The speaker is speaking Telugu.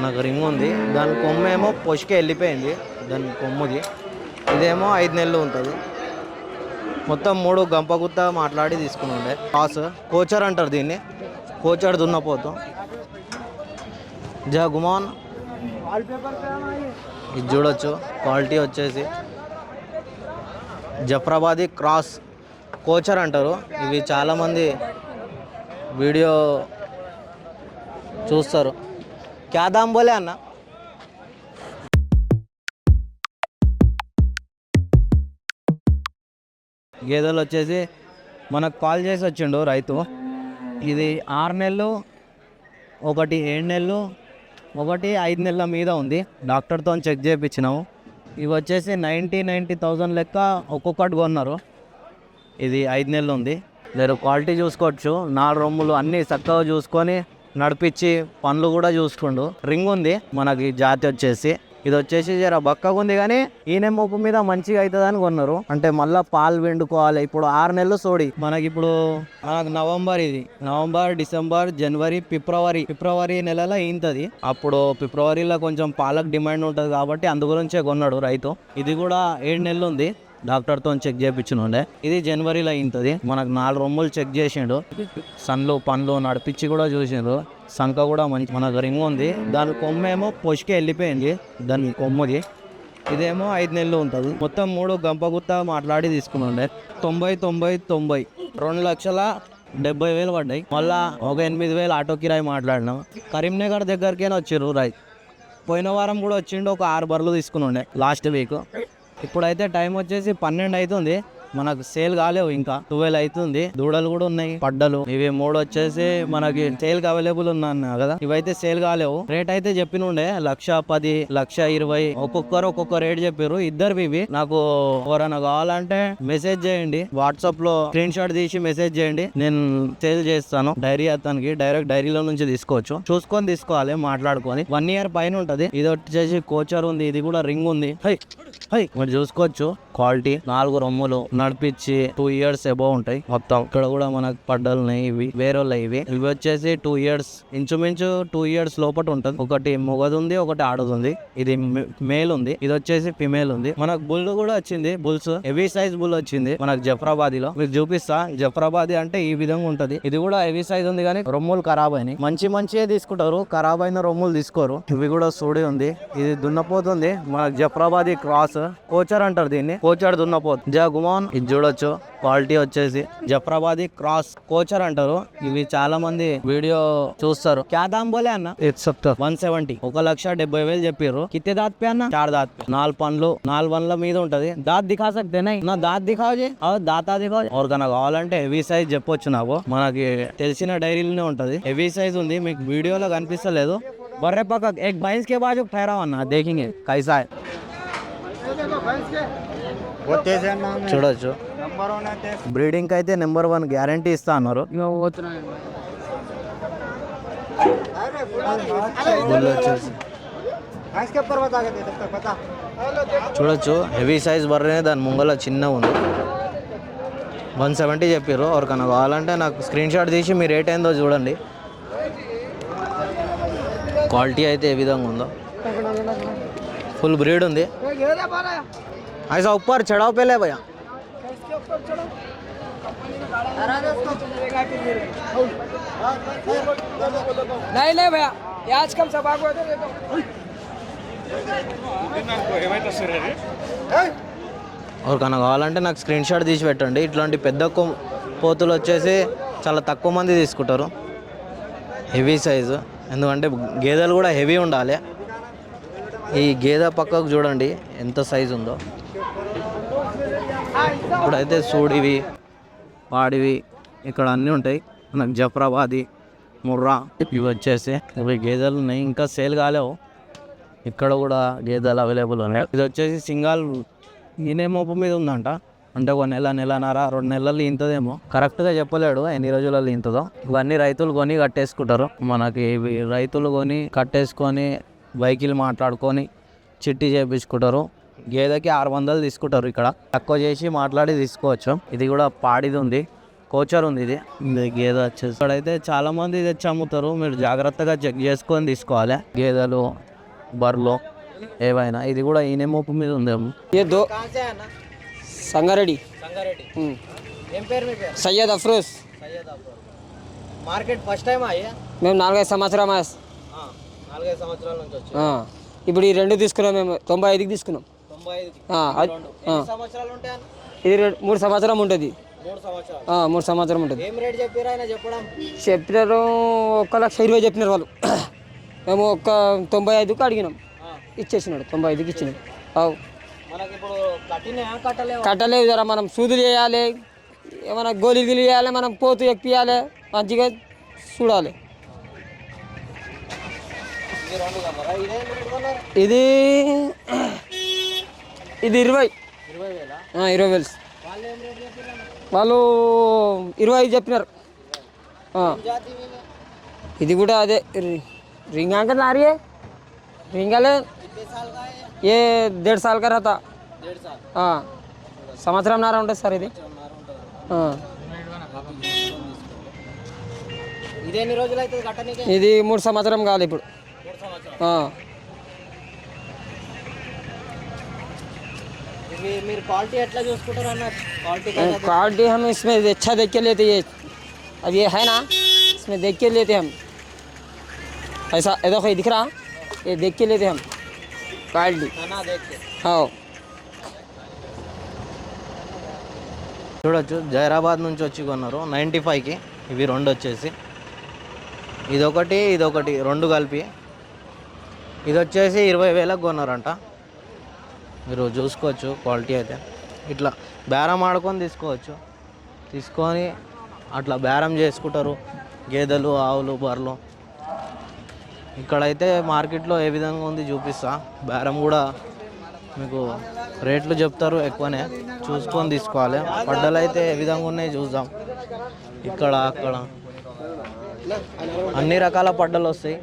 మనకు రింగ్ ఉంది. దాని కొమ్మ ఏమో పొసికి వెళ్ళిపోయింది. దాని కొమ్ముది. ఇదేమో ఐదు నెలలు ఉంటుంది. మొత్తం మూడు గంపగుత్త మాట్లాడి తీసుకుని ఉండే కాస్ కోచర్ అంటారు దీన్ని. కోచర్ దున్నపోతాం. జా గుమాన్ ఇది చూడొచ్చు. క్వాలిటీ వచ్చేసి. జఫ్రాబాదీ క్రాస్ కోచర్ అంటారు. ఇవి చాలామంది వీడియో చూస్తారు. క్యా దాం బోలే అన్న. గేదెలు వచ్చేసి మనకు కాల్ చేసి వచ్చిండు రైతు. ఇది ఆరు నెలలు ఒకటి ఏడు నెలలు ఒకటి ఐదు నెలల మీద ఉంది. డాక్టర్తో చెక్ చేయించినాము ఇవి వచ్చేసి నైంటీ నైంటీ థౌజండ్ లెక్క ఒక్కొక్కటి కొన్నారు. ఇది ఐదు నెలలు ఉంది. మీరు క్వాలిటీ చూసుకోవచ్చు. నాలుగు రొమ్ములు అన్నీ చక్కగా చూసుకొని నడిపించి పనులు కూడా చూసుకుండు రింగ్ ఉంది మనకి జాతి వచ్చేసి. ఇది వచ్చేసి జర బక్కగా ఉంది కానీ ఈయన మొప్పు మీద మంచిగా అవుతుంది అని కొన్నారు. అంటే మళ్ళీ పాలు వెండుకోవాలి ఇప్పుడు ఆరు నెలలు సోడి. మనకి ఇప్పుడు మనకు నవంబర్ ఇది. నవంబర్ డిసెంబర్ జనవరి ఫిబ్రవరి. ఫిబ్రవరి నెలలో ఈంతది అప్పుడు ఫిబ్రవరిలో కొంచెం పాలకు డిమాండ్ ఉంటుంది కాబట్టి అందు గురించే కొన్నాడు రైతు. ఇది కూడా ఏడు నెలలు ఉంది. డాక్టర్తో చెక్ చేయించుండే ఇది జనవరిలో అయింది మనకు నాలుగు రొమ్ములు చెక్ చేసిండు. సన్లు పండ్లు నడిపించి కూడా చూసిండు సంఖ కూడా మంచి మనకు రింగ్ ఉంది. దాని కొమ్మేమో పొసికి వెళ్ళిపోయింది. దాని కొమ్మది. ఇదేమో ఐదు నెలలు ఉంటుంది. మొత్తం మూడు గంపగుత్త మాట్లాడి తీసుకున్నాండే తొంభై తొంభై తొంభై. రెండు లక్షల డెబ్బై వేలు పడ్డాయి. మళ్ళా ఒక ఎనిమిది వేలు ఆటో కిరాయి మాట్లాడినాం. కరీంనగర్ దగ్గరికైనా వచ్చిర్రు రాయ్? పోయిన వారం కూడా వచ్చిండు ఒక ఆరు బర్రెలు తీసుకుని ఉండే లాస్ట్ వీక్. ఇప్పుడైతే టైం వచ్చేసి పన్నెండు అవుతుంది మనకు సేల్ కాలేవు ఇంకా. టువెల్ అవుతుంది దూడలు కూడా ఉన్నాయి. పడ్డలు. ఇవి మూడు వచ్చేసి మనకి సేల్ అవైలబుల్ ఉన్నాయి కదా. ఇవైతే సేల్ కాలేవు. రేట్ అయితే చెప్పినుండే లక్ష పది లక్ష ఇరవై. ఒక్కొక్కరు ఒక్కొక్క రేట్ చెప్పారు ఇద్దరు ఇవి. నాకు ఎవరైనా కావాలంటే మెసేజ్ చేయండి. వాట్సాప్లో స్క్రీన్ షాట్ తీసి మెసేజ్ చేయండి. నేను సేల్ చేస్తాను. డైరీ అతనికి డైరెక్ట్ డైరీలో నుంచి తీసుకోవచ్చు. చూసుకొని తీసుకోవాలి మాట్లాడుకొని. వన్ ఇయర్ పైన ఉంటది. ఇది వచ్చేసి కోచర్ ఉంది. ఇది కూడా రింగ్ ఉంది. High high. మీరు చూసుకోవచ్చు. క్వాలిటీ నాలుగు రొమ్ములు. నడిపించి టూ ఇయర్స్ అబౌవ్ ఉంటాయి. మొత్తం ఇక్కడ కూడా మనకు పడ్డలు ఇవి. వేరే ఇవి. ఇవి వచ్చేసి టూ ఇయర్స్ ఇంచుమించు టూ ఇయర్స్ లోపల ఉంటుంది. ఒకటి మొగది ఉంది ఒకటి ఆడది ఉంది ఇది మేల్ ఉంది. ఇది వచ్చేసి ఫిమేల్ ఉంది. మనకు బుల్ కూడా వచ్చింది. బుల్స్ హెవీ సైజ్ బుల్ వచ్చింది. మనకు జఫరాబాద్లో మీకు చూపిస్తా. జఫరాబాద్ అంటే ఈ విధంగా ఉంటది. ఇది కూడా హెవీ సైజ్ ఉంది కానీ రొమ్ములు ఖరాబ్ అయినాయి. మంచి మంచిగా తీసుకుంటారు. ఖరాబ్ అయిన రొమ్ములు తీసుకోరు. ఇవి కూడా సూడి ఉంది. ఇది దున్నపోతుంది. మనకు జఫరాబాద్ క్రాస్ కోచర్ అంటారు దీన్ని. కోచర్ దున్నపోతు. జా ఇది చూడొచ్చు క్వాలిటీ వచ్చేసి జఫ్రాబాదీ క్రాస్ కోచర్ అంటారు ఇవి చాలా మంది వీడియో చూస్తారు క్యా దామ్ బోలే అన్న వన్ సెవెంటీ ఒక లక్ష డెబ్బై వేలు చెప్పారు కిత్తే దాత్ పే అన్న చార్ దాత్ పే నాలుగు పండ్లు నాలుగు పండ్ల మీద ఉంటది దాత్ దిఖా సక్తే నై నా దాత్ దిఖావ్ జే और దాతా దిఖావ్ ఎవరికైనా కావాలంటే హెవీ సైజ్ చెప్పొచ్చు నాకు మనకి తెలిసిన డైరీలోనే ఉంటది హెవీ సైజ్ ఉంది మీకు వీడియోలో కనిపిస్తలేదు బర్రె పక్క ఎక్ బైన్స్ కే బాజు ठहराओ అన్న దేఖింగే కైసా है చూడొచ్చు. బ్రీడింగ్ అయితే నెంబర్ వన్ గ్యారంటీ ఇస్తా అన్నారు. చూడొచ్చు. హెవీ సైజ్ బర్రెనే దాని ముంగల చిన్న ఉంది. వన్ సెవెంటీ చెప్పారు ఎవరికైనా కావాలంటే నాకు స్క్రీన్ షాట్ తీసి మీ రేట్ ఏందో చూడండి. క్వాలిటీ అయితే ఏ విధంగా ఉందో. ఫుల్ బ్రీడ్ ఉంది. ऐसा ऊपर चढ़ाव पे ले भैया नहीं नहीं भैया ये आज कम सब आगो इधर देखो ఎవరికైనా కావాలంటే నాకు స్క్రీన్ షాట్ తీసి పెట్టండి ఇట్లాంటి పెద్ద కొ- పోతులు వచ్చేసి చాలా తక్కువ మంది తీసుకుంటారు హెవీ సైజు ఎందుకంటే గేదెలు కూడా హెవీ ఉండాలి ఈ గేదె పక్కకు చూడండి ఎంత సైజు ఉందో ఇప్పుడైతే సూడివి వాడివి ఇక్కడ అన్నీ ఉంటాయి. మనకు జఫ్రాబాది ముర్రా. ఇవి వచ్చేసి ఇవి గేదెలు ఉన్నాయి. ఇంకా సేల్ కాలేవు. ఇక్కడ కూడా గేదెలు అవైలబుల్ ఉన్నాయి. ఇది వచ్చేసి సింగల్ ఈయనే మోపు మీద ఉందంట. అంటే ఒక నెల నెలన్నర రెండు నెలలు ఇంతదేమో కరెక్ట్గా చెప్పలేడు ఎన్ని రోజులలో ఇంతదో ఇవన్నీ రైతులు కొని కట్టేసుకుంటారు. మనకి ఇవి రైతులు కొని కట్టేసుకొని బైకిలు మాట్లాడుకొని చిట్టి చేపించుకుంటారు. గేదెకి ఆరు వందలు తీసుకుంటారు ఇక్కడ. తక్కువ చేసి మాట్లాడి తీసుకోవచ్చు. ఇది కూడా పాడిది ఉంది. కోచర్ ఉంది ఇది. గేదె వచ్చేసి. ఇక్కడైతే చాలా మంది తెచ్చి అమ్ముతారు మీరు జాగ్రత్తగా చెక్ చేసుకొని తీసుకోవాలి. గేదెలు బర్రెలు ఏవైనా. ఇది కూడా ఈయన మోపు మీద ఉంది. Sangareddy. Syed Afroz. Market first time అయ్యా మేము నాలుగైదు సంవత్సరం సంవత్సరాల నుంచి ఇప్పుడు ఈ రెండు తీసుకున్నాం మేము. తొంభై ఐదుకి తీసుకున్నాం. ఇది మూడు సంవత్సరం ఉంటుంది. మూడు సంవత్సరం ఉంటుంది. చెప్పినారు ఒక్క లక్ష ఇరవై చెప్పినారు వాళ్ళు. మేము ఒక్క తొంభై ఐదుకి అడిగినాం. ఇచ్చేసినాడు తొంభై ఐదుకి అవు. కట్టలేవు? కట్టలేదు జర మనం సూదులు వేయాలి ఏమైనా గోళీలు గిలి వేయాలి మనం పోతు ఎక్కియాలి. మంచిగా చూడాలి. ఇదేం ఇది ఇది ఇరవై ఇరవై వేల ఆ, ఇరవై వేలు వాళ్ళు ఏం రేట్ చెప్పారు వాళ్ళు ఇరవై ఐదు చెప్పినారు ఆ, జాతి వీళ్ళు? ఇది కూడా అదే రి- रिंग अंकल आ रही है रिंग वाले कितने साल का है ये? ये डेढ़ साल का रहता डेढ़ साल ఆ, సంవత్సరం నారా ఉంటుంది సార్ ఇది ఉన్నారు ఉంటుందా? ఆ, ఇది ఎన్ని రోజులు అవుతుంది కట్టనీకి ఇది మూడు సంవత్సరం కావాలి ఇప్పుడు మీరు క్వాలిటీ ఎట్లా చూసుకుంటారు అన్న క్వాలిటీ क्वालिटी हम इसमें अच्छा देख के लेते ये अब ये है ना इसमें देख के लेते हम ऐसा ये देखो ये दिख रहा ये देख के लेते हम क्वालिटी खाना देख के हाँ చూడొచ్చు జైరాబాద్ నుంచి వచ్చి కొన్నారు నైంటీ ఫైవ్కి ఇవి రెండు వచ్చేసి ఇదొకటి ఇదొకటి రెండు కలిపి ఇది వచ్చేసి ఇరవై వేలకు కొన్నారంట మీరు చూసుకోవచ్చు క్వాలిటీ అయితే. ఇట్లా బేరం ఆడుకొని తీసుకోవచ్చు. తీసుకొని అట్లా బేరం చేసుకుంటారు. గేదెలు ఆవులు బర్రెలు. ఇక్కడైతే మార్కెట్లో ఏ విధంగా ఉంది చూపిస్తా. బేరం కూడా మీకు రేట్లు చెప్తారు ఎక్కువనే. చూసుకొని తీసుకోవాలి. పడ్డలు అయితే ఏ విధంగా ఉన్నాయి చూద్దాం. ఇక్కడ అక్కడ. అన్ని రకాల పడ్డలు వస్తాయి.